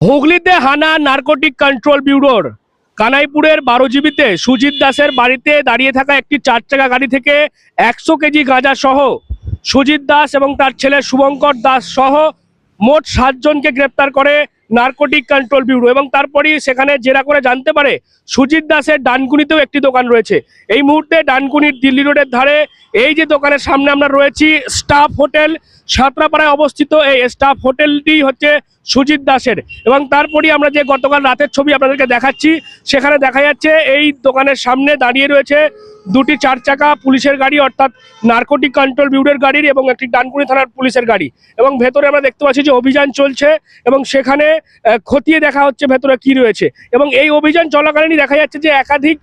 হুগলিতে হানা narcotic control ব্যুরোর। কানাইপুরের বারোজিবিতে সুজিত দাসের বাড়িতে দাঁড়িয়ে থাকা একটি চার চাকা গাড়ি থেকে একশো কেজি গাঁজা সহ সুজিত দাস এবং তার ছেলে শুভঙ্কর দাস সহ মোট সাতজনকে গ্রেপ্তার করে নার্কোটিক কন্ট্রোল ব্যুরো এবং তারপরই সেখানে জেরা করে জানতে পারে সুজিত দাসের ডানকুনিতেও একটি দোকান রয়েছে। এই মুহূর্তে ডানকুনির দিল্লি রোডের ধারে এই যে দোকানের সামনে আমরা রয়েছি, স্টাফ হোটেল, সাঁতরাপাড়ায় অবস্থিত এই স্টাফ হোটেলটি হচ্ছে সুজিত দাসের। এবং তারপরই আমরা যে গতকাল রাতের ছবি আপনাদেরকে দেখাচ্ছি, সেখানে দেখা যাচ্ছে এই দোকানের সামনে দাঁড়িয়ে রয়েছে দুটি চার চাকা পুলিশের গাড়ি, অর্থাৎ নার্কোটিক কন্ট্রোল ব্যুরোর গাড়ির এবং একটি ডানকুনি থানার পুলিশের গাড়ি। এবং ভেতরে আমরা দেখতে পাচ্ছি যে অভিযান চলছে এবং সেখানে খতিয়ে দেখা হচ্ছে ভেতরে কি রয়েছে। এবং এই অভিযান চলাকালীনই দেখা যাচ্ছে যে একাধিক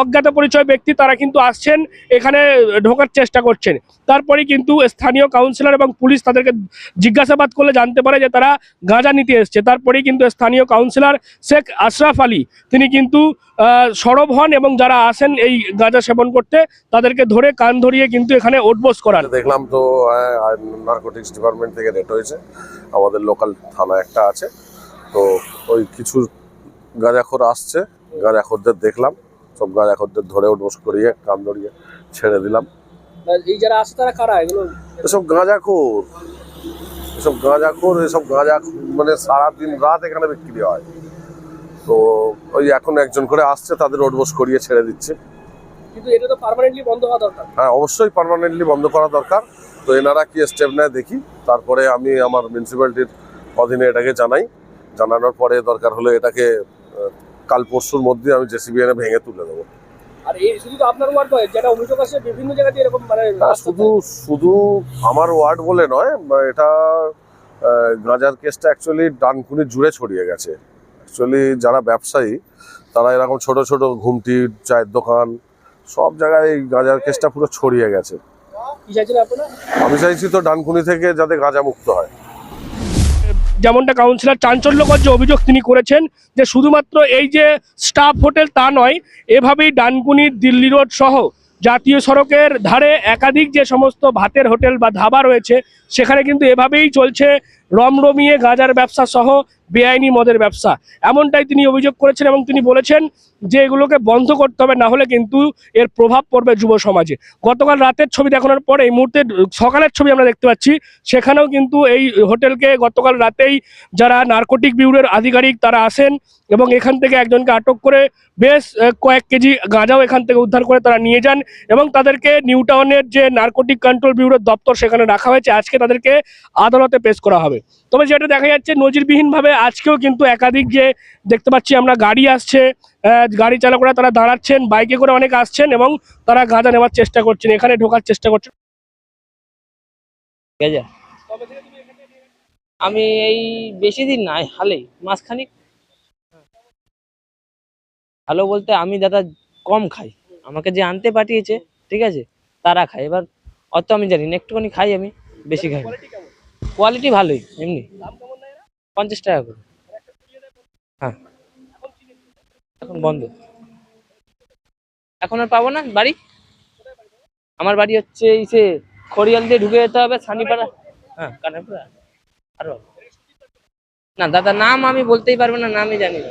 অজ্ঞাত পরিচয় ব্যক্তি তারা কিন্তু আসছেন, এখানে ঢোকার চেষ্টা করছেন। তারপরেই কিন্তু স্থানীয় কাউন্সিলর এবং পুলিশ তাদেরকে জিজ্ঞাসাবাদ করলে জানতে পারে যে তারা গাঁজা নিতে এসছে। তারপরেই কিন্তু স্থানীয় কাউন্সিলর শেখ আশরাফ আলী, তিনি কিন্তু সরব হন এবং যারা আসেন এই গাঁজা সেবন করতে, তাদেরকে ধরে কান ধরিয়ে কিন্তু এখানে ওটবোস করান। দেখলাম তো নার্কোটিক্স ডিপার্টমেন্ট থেকে রেট হয়েছে। আমাদের লোকাল থানা একটা আছে। তো ওই কিছু গাঁজাখোর আসছে, গাঁজাখোরদের দেখলাম। সব গাঁজাখোরদের ধরে উঠবোস করিয়ে কান ধরিয়ে ছেড়ে দিলাম। এই যারা আসে তারা কারা? এগুলো এসব গাঁজাখোর। এসব গাঁজাখোর এসব গাঁজা মানে সারাদিন রাত এখানে বিক্রি হয়। তো ওই এখন একজন করে আসছে তাদের করিয়ে ছেড়ে দিচ্ছে। কিন্তু এটা তো পার্মানেন্টলি বন্ধ হওয়া দরকার। হ্যাঁ অবশ্যই পার্মানেন্টলি বন্ধ করা দরকার। তো এনারা কি স্টেপ নেয় দেখি। তারপরে আমি আমার মিউনিসিপ্যালিটির অধীনে এটাকে জানাই। জানানোর পরে দরকার হলে এটাকে কাল পরশুর মধ্যে আমি জেসিবি এনে ভেঙে তুলে দেবো। আর এই শুধু তো আপনার ওয়ার্ড নয় যেটা অভিযোগ আছে বিভিন্ন জায়গাতে এরকম মানে শুধু শুধু আমার ওয়ার্ড বলে নয় এটা গাঁজার কেসটা অ্যাকচুয়ালি ডানকুনি জুড়ে ছড়িয়ে গেছে। অ্যাকচুয়ালি যারা ব্যবসায়ী তারা এরকম ছোট ছোট ঘুমটি চায়ের দোকান সব জায়গায় এই গাঁজার কেসটা পুরো ছড়িয়ে গেছে। আমি চাইছি তো ডানকুনি থেকে যাতে গাঁজা মুক্ত হয়। যেমনটা কাউন্সিলর চাঞ্চল্যকর যে অভিযোগ তিনি করেছেন যে শুধুমাত্র এই যে স্টাফ হোটেল তা নয়, এভাবেই ডানকুনি, দিল্লি রোড সহ জাতীয় সড়কের ধারে একাধিক যে সমস্ত ভাতের হোটেল বা ধাবা রয়েছে, সেখানে কিন্তু এভাবেই চলছে রমরমিয়ে গাঁজার ব্যবসা সহ বেআইনি মদের ব্যবসা। এমনটাই তিনি অভিযোগ করেছেন এবং তিনি বলেছেন যে এগুলোকে বন্ধ করতে হবে, না হলে কিন্তু এর প্রভাব পড়বে যুব সমাজে। গতকাল রাতের ছবি দেখানোর পর এই মুহূর্তে সকালের ছবি আমরা দেখতে পাচ্ছি, সেখানেও কিন্তু এই হোটেলকে গতকাল রাতেই যারা নার্কোটিক ব্যুরোর আধিকারিক তারা আসেন এবং এখান থেকে একজনকে আটক করে বেশ কয়েক কেজি গাঁজাও এখান থেকে উদ্ধার করে তারা নিয়ে যান এবং তাদেরকে নিউটাউনের যে নার্কোটিক কন্ট্রোল ব্যুরোর দপ্তর সেখানে রাখা হয়েছে। আজকে তাদেরকে আদালতে পেশ করা হবে। তবে যেটা দেখা যাচ্ছে, নজিরবিহীনভাবে আজকেও কিন্তু একাধিক যে দেখতে পাচ্ছি আমরা গাড়ি আসছে গাড়ি চালকরা তারা দাঁড়াচ্ছেন, বাইকে করে অনেক আসছেন এবং তারা গাঁজা নেওয়ার চেষ্টা করছেন, এখানে ঢোকার চেষ্টা করছেন। আমি এই বেশি দিন নাই হালেই, মাসখানিক। ভালো বলতে আমি দাদা কম খাই, আমাকে যে আনতে পাঠিয়েছে, ঠিক আছে, তারা খায়। এবার অত আমি জানি না, একটুখানি খাই আমি, বেশি খাই কোয়ালিটি ভালোই, এমনি। পঞ্চাশ টাকা করে। হ্যাঁ। এখন বন্ধ। এখন আর পাবো না? বাড়ি? আমার বাড়ি হচ্ছে এই সে খড়িয়াল দিয়ে ঢুকে যেতে হবে, সানিপাড়া। হ্যাঁ কানেপুরা আরও। না, দাদা, নাম আমি বলতেই পারব না, নামই জানি না।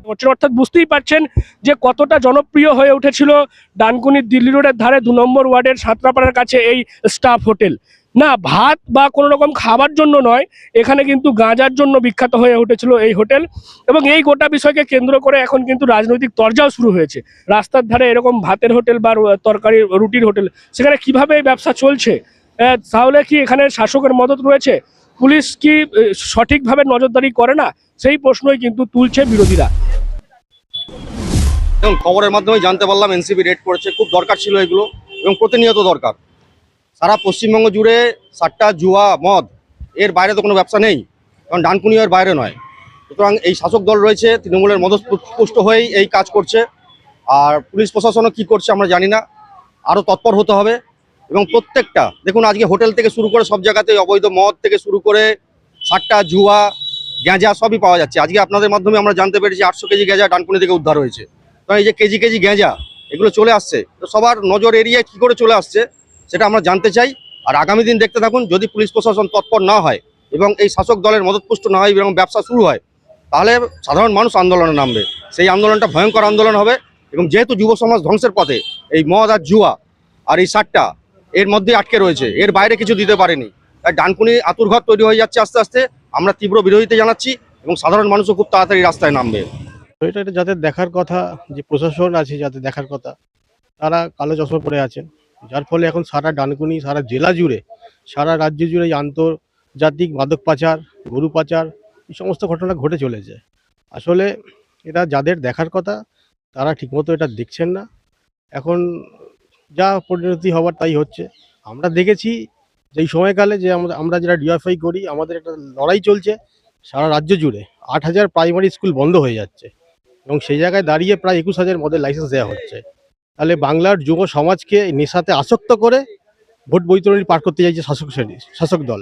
করছেন অর্থাৎ বুঝতেই পারছেন যে কতটা জনপ্রিয় হয়ে উঠেছিল ডানকুনির দিল্লি রোডের ধারে দু নম্বর ওয়ার্ডের সাতরাপাড়ার কাছে এই স্টাফ হোটেল। না, ভাত বা কোনো রকম খাবার জন্য নয়, এখানে কিন্তু গাঁজার জন্য বিখ্যাত হয়ে উঠেছিল এই হোটেল এবং এই গোটা বিষয়কে কেন্দ্র করে এখন কিন্তু রাজনৈতিক তরজাও শুরু হয়েছে। রাস্তার ধারে এরকম ভাতের হোটেল বা তরকারি, রুটির হোটেল, সেখানে কীভাবে এই ব্যবসা চলছে? তাহলে কি এখানে শাসকের মদত রয়েছে? পুলিশ কি সঠিকভাবে নজরদারি করে না? সেই প্রশ্নই কিন্তু তুলছে বিরোধীরা। এবং খবরের মাধ্যমে জানতে পারলাম এনসিবি রেড করেছে, খুব দরকার ছিল এগুলো এবং প্রতিনিয়ত দরকার। সারা পশ্চিমবঙ্গ জুড়ে সাট্টা জুয়া, মদ, এর বাইরে তো কোনো ব্যবসা নেই, কারণ ডানকুনিয়ার বাইরে নয়। সুতরাং এই শাসক দল রয়েছে, তৃণমূলের মদপুষ্ট হয়েই এই কাজ করছে। আর পুলিশ প্রশাসনও কি করছে আমরা জানি না, আরও তৎপর হতে হবে। এবং প্রত্যেকটা, দেখুন আজকে হোটেল থেকে শুরু করে সব জায়গাতে অবৈধ মদ থেকে শুরু করে সাট্টা জুয়া, গ্যাঁজা সবই পাওয়া যাচ্ছে। আজকে আপনাদের মাধ্যমে আমরা জানতে পেরেছি আটশো কেজি গ্যাঁজা ডানকুনি থেকে উদ্ধার হয়েছে। তো এই যে কেজি কেজি গেঁজা এগুলো চলে আসছে। তো সবার নজর এড়িয়ে কি করে চলে আসছে, সেটা আমরা জানতে চাই। আর আগামী দিন দেখতে থাকুন, যদি পুলিশ প্রশাসন তৎপর না হয় এবং এই শাসক দলের মদতপুষ্ট না হয় এবং ব্যবসা শুরু হয়, তাহলে সাধারণ মানুষ আন্দোলনে নামবে। সেই আন্দোলনটা ভয়ঙ্কর আন্দোলন হবে এবং যেহেতু যুব সমাজ ধ্বংসের পথে, এই মদ আর জুয়া আর এই সারটা এর মধ্যে আটকে রয়েছে, এর বাইরে কিছু দিতে পারেনি। তাই ডানকুনি আতুরঘর তৈরি হয়ে যাচ্ছে আস্তে আস্তে। আমরা তীব্র বিরোধিতা জানাচ্ছি এবং সাধারণ মানুষও খুব তাড়াতাড়ি রাস্তায় নামবে। তো এটা যাদের দেখার কথা, যে প্রশাসন আছে যাদের দেখার কথা, তারা কালো চশমা পরে আছেন। যার ফলে এখন সারা ডানকুনি, সারা জেলা জুড়ে, সারা রাজ্য জুড়ে এই আন্তর্জাতিক মাদক পাচার, গরু পাচার, এই সমস্ত ঘটনা ঘটে চলেছে। আসলে এটা যাদের দেখার কথা, তারা ঠিকমতো এটা দেখছেন না। এখন যা পরিণতি হবার তাই হচ্ছে। আমরা দেখেছি যে এই সময়কালে যে আমরা আমরা যারা ডিএফআই করি, আমাদের একটা লড়াই চলছে সারা রাজ্য জুড়ে। আট হাজার প্রাইমারি স্কুল বন্ধ হয়ে যাচ্ছে। এবং সেই জায়গায় দাঁড়িয়ে প্রায় একুশ হাজার মদের লাইসেন্স দেওয়া হচ্ছে। তাহলে বাংলার যুব সমাজকে নেশাতে আসক্ত করে ভোট বৈতরণী পার করতে চাইছে শাসক শ্রেণি, শাসক দল।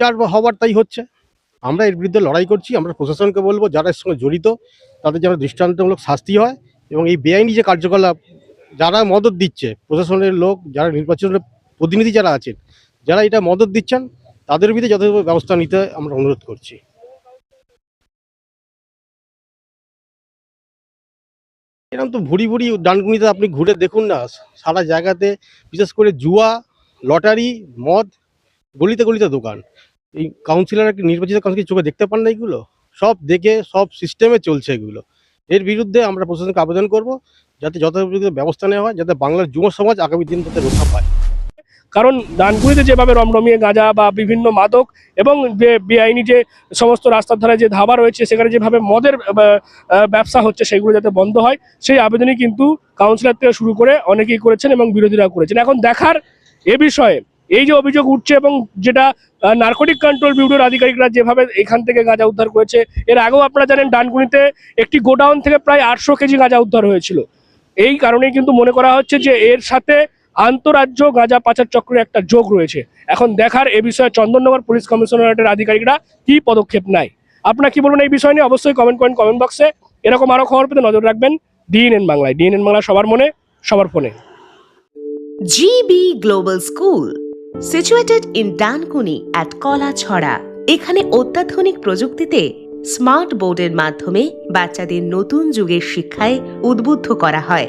যার হবার তাই হচ্ছে। আমরা এর বিরুদ্ধে লড়াই করছি, আমরা প্রশাসনকে বলব, যারা এর সঙ্গে জড়িত, তাদের যেন দৃষ্টান্তমূলক শাস্তি হয় এবং এই বেআইনি যে কার্যকলাপ, যারা মদত দিচ্ছে, প্রশাসনের লোক, যারা নির্বাচনের প্রতিনিধি যারা আছেন, যারা এটা মদত দিচ্ছেন, তাদের বিরুদ্ধে যথাযথ ব্যবস্থা নিতে আমরা অনুরোধ করছি। এরকম তো ভুড়ি ভুড়ি ডানগুনিতে আপনি ঘুরে দেখুন না। সারা জায়গাতে, বিশেষ করে জুয়া, লটারি, মদ, গলিতে গলিতে দোকান। এই কাউন্সিলর একটি নির্বাচিত কাউন্সিল চোখে দেখতে পান না এগুলো? সব দেখে, সব সিস্টেমে চলছে এগুলো। এর বিরুদ্ধে আমরা প্রশাসনকে আবেদন করব, যাতে যথাযথ ব্যবস্থা নেওয়া হয়, যাতে বাংলার যুব সমাজ আগামী দিন তাদের রক্ষা পায়। কারণ ডানকুনিতে যেভাবে রমরমিয়ে গাঁজা বা বিভিন্ন মাদক এবং বে- বেআইনি যে সমস্ত রাস্তার ধারে যে ধাবা রয়েছে, সেখানে যেভাবে মদের ব্যবসা হচ্ছে সেগুলো যাতে বন্ধ হয়, সেই আবেদনই কিন্তু কাউন্সিলর থেকে শুরু করে অনেকেই করেছেন এবং বিরোধীরা করেছেন। এখন দেখার এ বিষয়ে, এই যে অভিযোগ উঠছে এবং যেটা নার্কোটিক কন্ট্রোল ব্যুরোর আধিকারিকরা যেভাবে এখান থেকে গাঁজা উদ্ধার করেছে, এর আগেও আপনারা জানেন ডানকুনিতে একটি গোডাউন থেকে প্রায় আটশো কেজি গাঁজা উদ্ধার হয়েছিল। এই কারণেই কিন্তু মনে করা হচ্ছে যে এর সাথে আন্তরাজ্য গাঁজা পাচার চক্রের একটা যোগ রয়েছে। এখন দেখার এ বিষয়ে চন্দননগর পুলিশ কমিশনারেটের আধিকারিকরা কি পদক্ষেপ নেয়? আপনারা কি বলবেন এই বিষয় নিয়ে? অবশ্যই কমেন্ট করেন কমেন্ট বক্সে এরকম আরও খবর পেতে নজর রাখবেন ডিএনএন বাংলায়। ডিএনএন বাংলা সবার মনে সবার ফোনে। GB Global School, situated in Dankuni at Kolachhara এখানে অত্যাধুনিক প্রযুক্তিতে স্মার্ট বোর্ডের মাধ্যমে বাচ্চাদের নতুন যুগের শিক্ষায় উদ্বুদ্ধ করা হয়।